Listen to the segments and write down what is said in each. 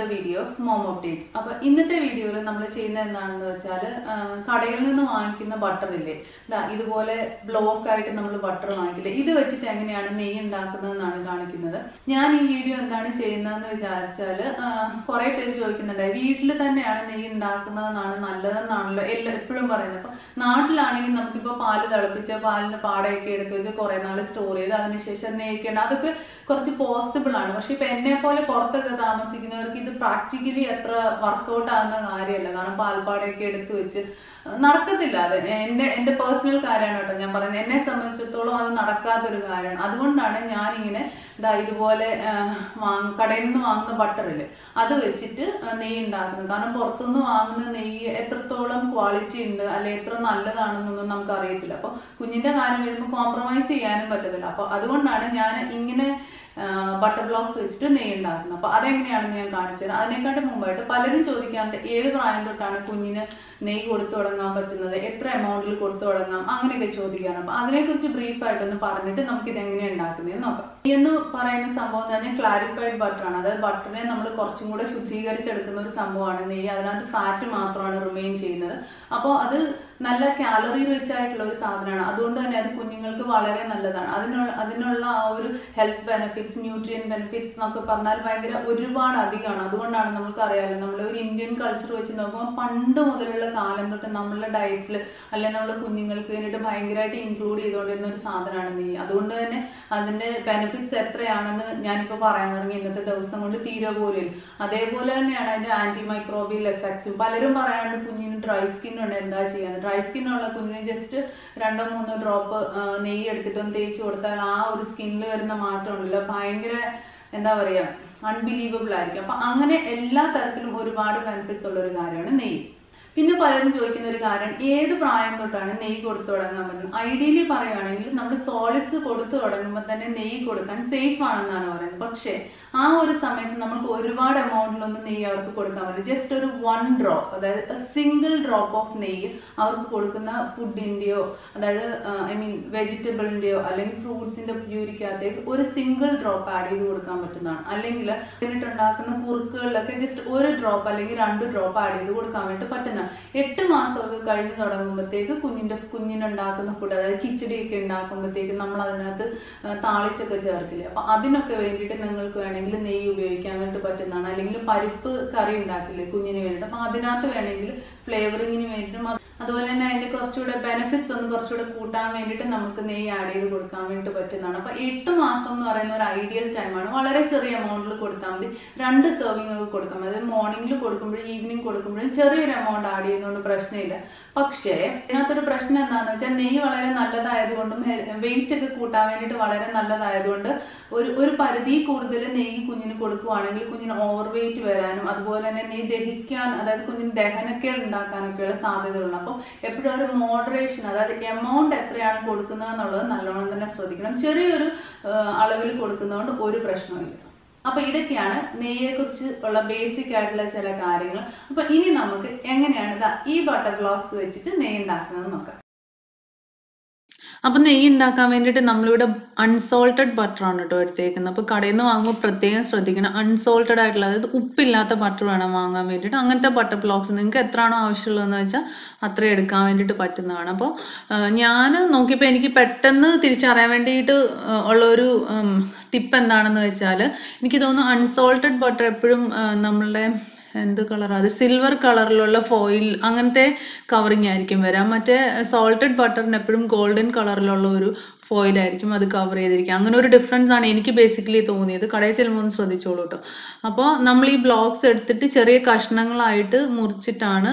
Another video of mom updates അപ്പൊ ഇന്നത്തെ വീഡിയോയിൽ നമ്മൾ ചെയ്യുന്ന എന്താണെന്ന് വെച്ചാൽ കടയിൽ നിന്ന് വാങ്ങിക്കുന്ന ബട്ടർ ഇല്ലേ? ദാ ഇതുപോലെ ബ്ലോക്ക് ആയിട്ട് നമ്മൾ ബട്ടർ വാങ്ങിക്കില്ലേ? ഇത് വെച്ചിട്ട് എങ്ങനെയാണ് നെയ്യ് ഉണ്ടാക്കുന്നതെന്നാണ് കാണിക്കുന്നത്. ഞാൻ ഈ വീഡിയോ എന്താണ് ചെയ്യുന്നതെന്ന് വിചാരിച്ചാൽ കുറെ പേര് ചോദിക്കുന്നുണ്ട് വീട്ടിൽ തന്നെയാണ് നെയ്യ് ഉണ്ടാക്കുന്നതെന്നാണ് നല്ലതെന്നാണല്ലോ? എല്ലാം എപ്പോഴും പറയുന്നത്. അപ്പൊ നാട്ടിലാണെങ്കിൽ നമുക്കിപ്പോൾ പാൽ തിളപ്പിച്ച് പാലിന് പാടയൊക്കെ എടുത്ത് വെച്ച് കുറെ നാൾ സ്റ്റോർ ചെയ്ത് അതിനുശേഷം നെയ്ക്കേണ്ട അതൊക്കെ കുറച്ച് പോസിബിൾ ആണ്. പക്ഷെ ഇപ്പൊ എന്നെ പോലെ പുറത്തൊക്കെ താമസിക്കുന്നവർക്ക് ഇത് പ്രാക്ടിക്കലി അത്ര വർക്കൗട്ട് ആകുന്ന കാര്യമല്ല. കാരണം പാൽപ്പാടയൊക്കെ എടുത്തു വെച്ച് നടക്കത്തില്ല അത്. എന്റെ എന്റെ പേഴ്സണൽ കാര്യമാണ് കേട്ടോ ഞാൻ പറയുന്നത്. എന്നെ സംബന്ധിച്ചിടത്തോളം അത് നടക്കാത്തൊരു കാര്യമാണ്. അതുകൊണ്ടാണ് ഞാൻ ഇങ്ങനെ ഇതാ ഇതുപോലെ കടയിൽ നിന്ന് വാങ്ങുന്ന ബട്ടറിൽ അത് വെച്ചിട്ട് നെയ്യ് ഉണ്ടാക്കുന്നത്. കാരണം പുറത്തുനിന്ന് വാങ്ങുന്ന നെയ്യ് എത്രത്തോളം ക്വാളിറ്റി ഉണ്ട് അല്ലെ എത്ര നല്ലതാണെന്നൊന്നും നമുക്ക് അറിയത്തില്ല അപ്പൊ കുഞ്ഞിന്റെ കാര്യം വരുമ്പോൾ കോംപ്രമൈസ് ചെയ്യാനും പറ്റത്തില്ല. അപ്പൊ അതുകൊണ്ടാണ് ഞാൻ ഇങ്ങനെ ബട്ടർ ബ്ലോക്സ് വെച്ചിട്ട് നെയ്യ് ഉണ്ടാക്കുന്നത്. അപ്പൊ അതെങ്ങനെയാണെന്ന് ഞാൻ കാണിച്ചത് അതിനെക്കാട്ടും മുമ്പായിട്ട് പലരും ചോദിക്കാറുണ്ട് ഏത് പ്രായം തൊട്ടാണ് കുഞ്ഞിന് നെയ്യ് കൊടുത്തു തുടങ്ങാൻ പറ്റുന്നത്? എത്ര എമൗണ്ടിൽ കൊടുത്തു തുടങ്ങാം? അങ്ങനെയൊക്കെ ചോദിക്കാറുണ്ട്. അപ്പൊ അതിനെക്കുറിച്ച് ബ്രീഫ് ആയിട്ടൊന്ന് പറഞ്ഞിട്ട് നമുക്ക് ഇത് എങ്ങനെയാണ് ഉണ്ടാക്കുന്നത് നോക്കാം. ഈ എന്ന് പറയുന്ന സംഭവം എന്ന് പറഞ്ഞാൽ ക്ലാരിഫൈഡ് ആണ്. അതായത് ബട്ടറിനെ നമ്മൾ കുറച്ചും കൂടെ ശുദ്ധീകരിച്ചെടുക്കുന്ന ഒരു സംഭവമാണ് നെയ്യ്. അതിനകത്ത് ഫാറ്റ് മാത്രമാണ് റിമെയിൻ ചെയ്യുന്നത്. അപ്പോൾ അത് നല്ല കാലറി റിച്ച് ആയിട്ടുള്ള ഒരു സാധനമാണ്. അതുകൊണ്ട് തന്നെ അത് കുഞ്ഞുങ്ങൾക്ക് വളരെ നല്ലതാണ്. അതിനുള്ള അതിനുള്ള ആ ഒരു ഹെൽത്ത് ബെനിഫിറ്റ്സ് ന്യൂട്രിയൻ ബെനിഫിറ്റ്സ് എന്നൊക്കെ പറഞ്ഞാൽ ഭയങ്കര ഒരുപാട് അധികമാണ്. അതുകൊണ്ടാണ് നമുക്ക് അറിയാലോ നമ്മൾ ഒരു ഇന്ത്യൻ കൾച്ചർ വെച്ച് നോക്കുമ്പോൾ പണ്ട് മുതലുള്ള കാലം തൊട്ട് നമ്മളുടെ ഡയറ്റിൽ അല്ലെങ്കിൽ നമ്മൾ കുഞ്ഞുങ്ങൾക്ക് വേണ്ടിയിട്ട് ഭയങ്കരമായിട്ട് ഇൻക്ലൂഡ് ചെയ്തുകൊണ്ടിരുന്ന ഒരു സാധനമാണ് നീ അതുകൊണ്ട് തന്നെ അതിന്റെ ബെനിഫിറ്റ്സ് എത്രയാണെന്ന് ഞാനിപ്പോൾ പറയാൻ തുടങ്ങി. ഇന്നത്തെ ദിവസം കൊണ്ട് തീരെ പോലും. അതേപോലെ തന്നെയാണ് അതിന്റെ ആന്റി മൈക്രോബിയൽ എഫക്ട്സും പലരും പറയാണ്ട് കുഞ്ഞിന് ഡ്രൈ സ്കിൻ ഉണ്ട് എന്താ ചെയ്യാൻ ഡ്രൈ സ്കിൻ ഉള്ള കുഞ്ഞിന് ജസ്റ്റ് രണ്ടോ മൂന്നോ ഡ്രോപ്പ് നെയ്യ് എടുത്തിട്ട് ഒന്ന് തേച്ച് കൊടുത്താൽ ആ ഒരു സ്കിന്നിൽ വരുന്ന മാറ്റം ഉണ്ടല്ലോ. ഭയങ്കര എന്താ പറയാ അൺബിലീവബിൾ ആയിരിക്കും. അപ്പൊ അങ്ങനെ എല്ലാ തരത്തിലും ഒരുപാട് ബെനിഫിറ്റ്സ് ഉള്ള ഒരു കാര്യമാണ് നെയ്യ്. പിന്നെ പലരും ചോദിക്കുന്ന ഒരു കാര്യം ഏത് പ്രായം തൊട്ടാണ് നെയ് കൊടുത്തു തുടങ്ങാൻ പറ്റുന്നത് ഐഡിയലി പറയുകയാണെങ്കിൽ നമ്മൾ സോളിഡ്സ് കൊടുത്തു തുടങ്ങുമ്പോൾ തന്നെ നെയ് കൊടുക്കാൻ സേഫ് ആണെന്നാണ് പറയുന്നത്. പക്ഷേ ആ ഒരു സമയത്ത് നമുക്ക് ഒരുപാട് എമൗണ്ടിലൊന്നും നെയ്യ് അവർക്ക് കൊടുക്കാൻ പറ്റില്ല. ജസ്റ്റ് ഒരു വൺ ഡ്രോപ്പ് അതായത് സിംഗിൾ ഡ്രോപ്പ് ഓഫ് നെയ്യ് അവർക്ക് കൊടുക്കുന്ന ഫുഡിന്റെയോ അതായത് ഐ മീൻ വെജിറ്റബിളിന്റെയോ അല്ലെങ്കിൽ ഫ്രൂട്ട്സിന്റെ പ്യൂരിക്കകത്തേക്ക് ഒരു സിംഗിൾ ഡ്രോപ്പ് ആഡ് ചെയ്ത് കൊടുക്കാൻ പറ്റുന്നതാണ്. അല്ലെങ്കിൽ ഉണ്ടാക്കുന്ന കുറുക്കുകളിലൊക്കെ ജസ്റ്റ് ഒരു ഡ്രോപ്പ് അല്ലെങ്കിൽ രണ്ട് ഡ്രോപ്പ് ആഡ് ചെയ്ത് കൊടുക്കാൻ വേണ്ടി പറ്റുന്നതാണ് എട്ട് മാസമൊക്കെ കഴിഞ്ഞ് തുടങ്ങുമ്പോഴത്തേക്ക് കുഞ്ഞിന്റെ കുഞ്ഞിനുണ്ടാക്കുന്ന ഫുഡ് അതായത് കിച്ചടിയൊക്കെ ഉണ്ടാക്കുമ്പോഴത്തേക്ക് നമ്മൾ അതിനകത്ത് താളിച്ചൊക്കെ ചേർക്കില്ല? അപ്പോൾ അതിനൊക്കെ വേണ്ടിയിട്ട് നിങ്ങൾക്ക് വേണമെങ്കിൽ നെയ്യ് ഉപയോഗിക്കാൻ വേണ്ടി പറ്റുന്നതാണ്. അല്ലെങ്കിൽ പരിപ്പ് കറി ഉണ്ടാക്കില്ലേ കുഞ്ഞിന് വേണ്ടിയിട്ട്. അപ്പോൾ അതിനകത്ത് വേണമെങ്കിൽ ഫ്ലേവറിങ്ങിന് വേണ്ടിയിട്ടും അതുപോലെ തന്നെ അതിന്റെ കുറച്ചുകൂടെ ബെനിഫിറ്റ്സ് ഒന്ന് കുറച്ചുകൂടെ കൂട്ടാൻ വേണ്ടിയിട്ട് നമുക്ക് നെയ്യ് ആഡ് ചെയ്ത് കൊടുക്കാൻ വേണ്ടി പറ്റുന്നതാണ്. അപ്പൊ എട്ട് മാസം എന്ന് പറയുന്ന ഒരു ഐഡിയൽ ടൈമാണ് വളരെ ചെറിയ എമൗണ്ടിൽ കൊടുത്താൽ മതി. രണ്ട് സെർവിങ് ഒക്കെ കൊടുക്കാം അതായത് മോർണിംഗിൽ കൊടുക്കുമ്പോഴും ഈവനിങ് കൊടുക്കുമ്പോഴും ചെറിയൊരു എമൗണ്ട് ആഡ് ചെയ്യുന്നതുകൊണ്ട് പ്രശ്നമില്ല. പക്ഷേ ഇതിനകത്തൊരു പ്രശ്നം എന്താണെന്ന് വെച്ചാൽ നെയ്യ് വളരെ നല്ലതായതുകൊണ്ടും വെയിറ്റ് ഒക്കെ കൂട്ടാൻ വേണ്ടിയിട്ട് വളരെ നല്ലതായതുകൊണ്ട് ഒരു ഒരു പരിധി കൂടുതൽ നെയ്യ് കുഞ്ഞിന് കൊടുക്കുവാണെങ്കിൽ കുഞ്ഞിന് ഓവർ വെയിറ്റ് വരാനും അതുപോലെ തന്നെ നെയ്യ് ദഹിക്കാൻ അതായത് കുഞ്ഞിന് ദഹനക്കേട് ഉണ്ടാക്കാനൊക്കെയുള്ള സാധ്യതകളുണ്ട്. അപ്പോൾ എപ്പോഴും ഒരു മോഡറേഷൻ അതായത് എമൗണ്ട് എത്രയാണ് കൊടുക്കുന്നത് എന്നുള്ളത് നല്ലോണം തന്നെ ശ്രദ്ധിക്കണം. ചെറിയൊരു അളവിൽ കൊടുക്കുന്നതുകൊണ്ട് ഒരു പ്രശ്നമില്ല അപ്പൊ ഇതൊക്കെയാണ് നെയ്യെ കുറിച്ച് ഉള്ള ബേസിക് ആയിട്ടുള്ള ചില കാര്യങ്ങൾ. അപ്പൊ ഇനി നമുക്ക് എങ്ങനെയാണ് ഈ ബട്ടർ ബ്ലോക്സ് വെച്ചിട്ട് നെയ്യ് ഉണ്ടാക്കുന്നത് നോക്കാം. അപ്പൊ നെയ്യ് ഉണ്ടാക്കാൻ വേണ്ടിയിട്ട് നമ്മളിവിടെ അൺസോൾട്ടഡ് ബട്ടർ ആണ് കേട്ടോ എടുത്തേക്കുന്നത്. അപ്പൊ കടയിൽ നിന്ന് വാങ്ങുമ്പോൾ പ്രത്യേകം ശ്രദ്ധിക്കണം. അൺസോൾട്ടഡ് ആയിട്ടുള്ള അതായത് ഉപ്പില്ലാത്ത ബട്ടർ വേണം വാങ്ങാൻ വേണ്ടിയിട്ട്. അങ്ങനത്തെ ബട്ടർ ബ്ലോക്സ് നിങ്ങൾക്ക് എത്രയാണോ ആവശ്യമുള്ളതെന്ന് വെച്ചാൽ അത്ര എടുക്കാൻ വേണ്ടിയിട്ട് പറ്റുന്നതാണ്. അപ്പോൾ ഞാൻ നോക്കിയപ്പോൾ എനിക്ക് പെട്ടെന്ന് തിരിച്ചറിയാൻ വേണ്ടിയിട്ട് ഉള്ള ഒരു ടിപ്പ് എന്താണെന്ന് വെച്ചാൽ എനിക്ക് തോന്നുന്നു അൺസോൾട്ടഡ് ബട്ടർ എപ്പോഴും നമ്മളുടെ എന്ത് കളർ അത് സിൽവർ കളറിലുള്ള ഫോയിൽ അങ്ങനത്തെ കവറിങ് ആയിരിക്കും വരാം. മറ്റേ സോൾട്ടഡ് ബട്ടറിന് എപ്പോഴും ഗോൾഡൻ കളറിലുള്ള ഒരു ഫോയിൽ ആയിരിക്കും അത് കവർ ചെയ്തിരിക്കുക അങ്ങനെ ഒരു ഡിഫറൻസ് ആണ് എനിക്ക് ബേസിക്കലി തോന്നിയത്. കടയിൽ ചെല്ലുമ്പോൾ ഒന്ന് ശ്രദ്ധിച്ചോളൂ കേട്ടോ അപ്പോൾ നമ്മൾ ഈ ബ്ലോക്സ് എടുത്തിട്ട് ചെറിയ കഷ്ണങ്ങളായിട്ട് മുറിച്ചിട്ടാണ്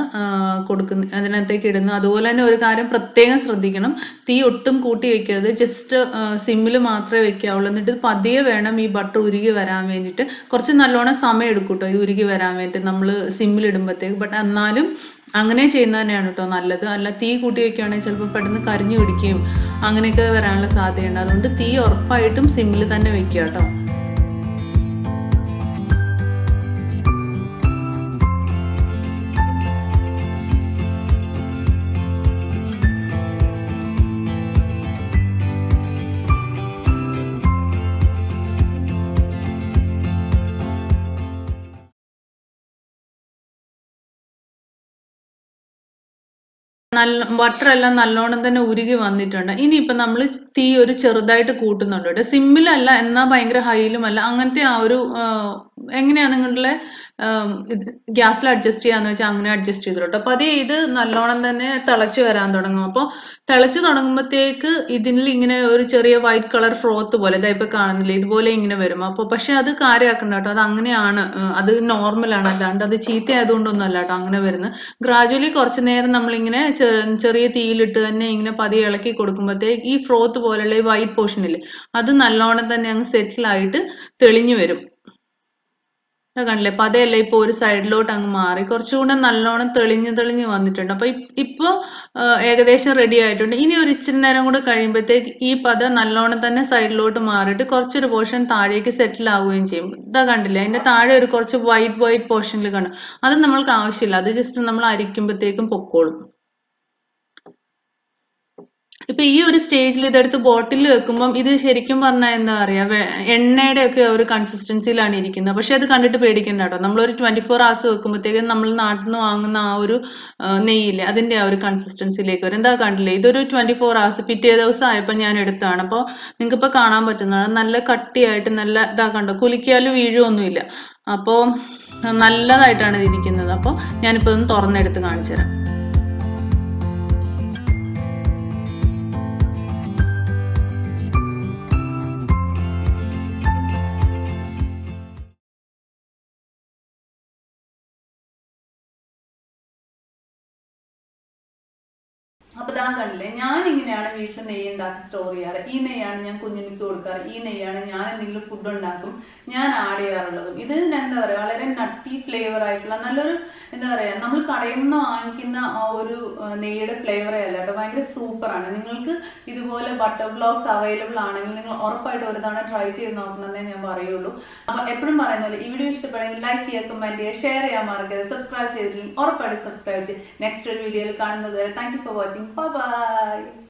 കൊടുക്കുന്നത് അതിനകത്തേക്ക് ഇടുന്നത്. അതുപോലെ തന്നെ ഒരു കാര്യം പ്രത്യേകം ശ്രദ്ധിക്കണം. തീ ഒട്ടും കൂട്ടി വെക്കരുത്. ജസ്റ്റ് സിമ്മിൽ മാത്രമേ വെക്കാവുള്ളൂ. എന്നിട്ട് പതിയെ വേണം ഈ ബട്ടർ ഉരുകി വരാൻ വേണ്ടിയിട്ട്. കുറച്ച് നല്ലോണം സമയം എടുക്കും കേട്ടോ ഇത് ഉരുകി വരാൻ വേണ്ടി നമ്മൾ സിമ്മിൽ ഇടുമ്പോഴത്തേക്ക്. ബട്ട് എന്നാലും അങ്ങനെ ചെയ്യുന്നത് തന്നെയാണ് കേട്ടോ നല്ലത്. അല്ല തീ കൂട്ടി വെക്കുകയാണെങ്കിൽ ചിലപ്പോൾ പെട്ടെന്ന് കരിഞ്ഞു പിടിക്കുകയും അങ്ങനെയൊക്കെ വരാനുള്ള സാധ്യതയുണ്ട്. അതുകൊണ്ട് തീ ഉറപ്പായിട്ടും സിമ്മിൽ തന്നെ വെക്കുക കേട്ടോ. നല്ല ബട്ടർ എല്ലാം നല്ലോണം തന്നെ ഉരുകി വന്നിട്ടുണ്ട്. ഇനിയിപ്പോ നമ്മൾ തീ ഒരു ചെറുതായിട്ട് കൂട്ടുന്നുണ്ട് കേട്ടോ. സിമ്മിലല്ല എന്നാ ഭയങ്കര ഹൈയിലും അല്ല അങ്ങനത്തെ ആ ഒരു എങ്ങനെയാ നിങ്ങളുടെ ഗ്യാസിൽ അഡ്ജസ്റ്റ് ചെയ്യാന്ന് വെച്ചാൽ അങ്ങനെ അഡ്ജസ്റ്റ് ചെയ്തു കേട്ടോ. അപ്പൊ അത് ഇത് നല്ലോണം തന്നെ തിളച്ച് വരാൻ തുടങ്ങും. അപ്പോൾ തിളച്ച് തുടങ്ങുമ്പോഴത്തേക്ക് ഇതിൽ ഇങ്ങനെ ഒരു ചെറിയ വൈറ്റ് കളർ ഫ്രോത്ത് പോലെ ഇതാ ഇപ്പൊ കാണുന്നില്ല ഇതുപോലെ ഇങ്ങനെ വരും. അപ്പൊ പക്ഷെ അത് കാര്യമാക്കണ്ട കേട്ടോ. അത് അങ്ങനെയാണ് അത് നോർമലാണ്. അല്ലാണ്ട് അത് ചീത്ത ആയതുകൊണ്ടൊന്നും അല്ല കേട്ടോ അങ്ങനെ വരുന്നത്. ഗ്രാജുവലി കുറച്ചു നേരം നമ്മളിങ്ങനെ ചെറിയ തീയിലിട്ട് തന്നെ ഇങ്ങനെ പതിയെ ഇളക്കി കൊടുക്കുമ്പോഴത്തേക്ക് ഈ ഫ്രോത്ത് പോലുള്ള ഈ വൈറ്റ് പോർഷനിൽ അത് നല്ലോണം തന്നെ അങ്ങ് സെറ്റിൽ ആയിട്ട് തെളിഞ്ഞു വരും. കണ്ടില്ലേ പതയല്ല ഇപ്പൊ ഒരു സൈഡിലോട്ട് അങ്ങ് മാറി. കുറച്ചുകൂടെ നല്ലോണം തെളിഞ്ഞു തെളിഞ്ഞു വന്നിട്ടുണ്ട്. അപ്പൊ ഇ- ഇപ്പൊ ഏകദേശം റെഡി ആയിട്ടുണ്ട്. ഇനി ഒരു ഇച്ചിരി നേരം കൂടെ കഴിയുമ്പോഴത്തേക്ക് ഈ പത നല്ലോണം തന്നെ സൈഡിലോട്ട് മാറിയിട്ട് കുറച്ചൊരു പോർഷൻ താഴേക്ക് സെറ്റിൽ ആവുകയും ചെയ്യും. ഇതാ കണ്ടില്ലേ അതിന്റെ താഴെ ഒരു കുറച്ച് വൈറ്റ് വൈറ്റ് പോർഷനിൽ കാണും അത് നമ്മൾക്ക് ആവശ്യമില്ല. അത് ജസ്റ്റ് നമ്മൾ അരിക്കുമ്പോഴത്തേക്കും പൊക്കോളും. ഇപ്പൊ ഈ ഒരു സ്റ്റേജിൽ ഇതെടുത്ത് ബോട്ടിൽ വെക്കുമ്പം ഇത് ശരിക്കും പറഞ്ഞാൽ എന്താ പറയാ എണ്ണയുടെ ഒക്കെ ഒരു കൺസിസ്റ്റൻസിയിലാണ് ഇരിക്കുന്നത്. പക്ഷെ അത് കണ്ടിട്ട് പേടിക്കണ്ട കേട്ടോ. നമ്മളൊരു ട്വന്റി ഫോർ ഹവേഴ്സ് വെക്കുമ്പോഴത്തേക്കും നമ്മൾ നാട്ടിൽ നിന്ന് വാങ്ങുന്ന ആ ഒരു നെയ്യില്ല അതിന്റെ ആ ഒരു കൺസിസ്റ്റൻസിയിലേക്ക് വരും. എന്താ കണ്ടില്ലേ? ഇതൊരു ട്വന്റി ഫോർ ഹവേഴ്സ് പിറ്റേ ദിവസം ആയപ്പോൾ ഞാൻ എടുത്താണ്. അപ്പോൾ നിങ്ങൾക്ക് ഇപ്പൊ കാണാൻ പറ്റുന്നതാണ്. നല്ല കട്ടിയായിട്ട് നല്ല ഇതാ കണ്ടോ? കുലിക്കാലും വീഴുമൊന്നുമില്ല അപ്പോൾ നല്ലതായിട്ടാണ് ഇത് ഇരിക്കുന്നത്. അപ്പോൾ ഞാനിപ്പോൾ ഒന്ന് തുറന്നെടുത്ത് കാണിച്ചു തരാം കണ്ടില്ലേ? ഞാൻ ഇങ്ങനെയാണ് വീട്ടിൽ നെയ്യ് ഉണ്ടാക്കി സ്റ്റോർ ചെയ്യാറ്. ഈ നെയ്യാണ് ഞാൻ കുഞ്ഞുങ്ങൾക്ക് കൊടുക്കാറ്. ഈ നെയ്യാണ് ഞാൻ എന്തെങ്കിലും ഫുഡ് ഉണ്ടാക്കും ഞാൻ ആഡ് ചെയ്യാറുള്ളതും. ഇത് എന്താ പറയാ വളരെ നട്ടി ഫ്ലേവർ ആയിട്ടുള്ള നല്ലൊരു എന്താ പറയാ നമ്മൾ കടയിൽ നിന്ന് വാങ്ങിക്കുന്ന ആ ഒരു നെയ്യുടെ ഫ്ലേവറേ അല്ല കേട്ടോ ഭയങ്കര സൂപ്പറാണ് നിങ്ങൾക്ക് ഇതുപോലെ ബട്ടർ ബ്ലോക്സ് അവൈലബിൾ ആണെങ്കിൽ നിങ്ങൾ ഉറപ്പായിട്ട് ഒരു തവണ ട്രൈ ചെയ്ത് നോക്കണമെന്നേ ഞാൻ പറയുള്ളൂ. അപ്പൊ എപ്പോഴും പറയുന്ന പോലെ ഈ വീഡിയോ ഇഷ്ടപ്പെടുമെങ്കിൽ ലൈക്ക് ചെയ്യുക കമന്റ് ചെയ്യുക ഷെയർ ചെയ്യാൻ മറക്കരുത്. സബ്സ്ക്രൈബ് ചെയ്തില്ലെങ്കിൽ ഉറപ്പായിട്ട് സബ്സ്ക്രൈബ് ചെയ്യും നെക്സ്റ്റ് ഒരു വീഡിയോയിൽ കാണുന്നത് വരെ thank you for watching bye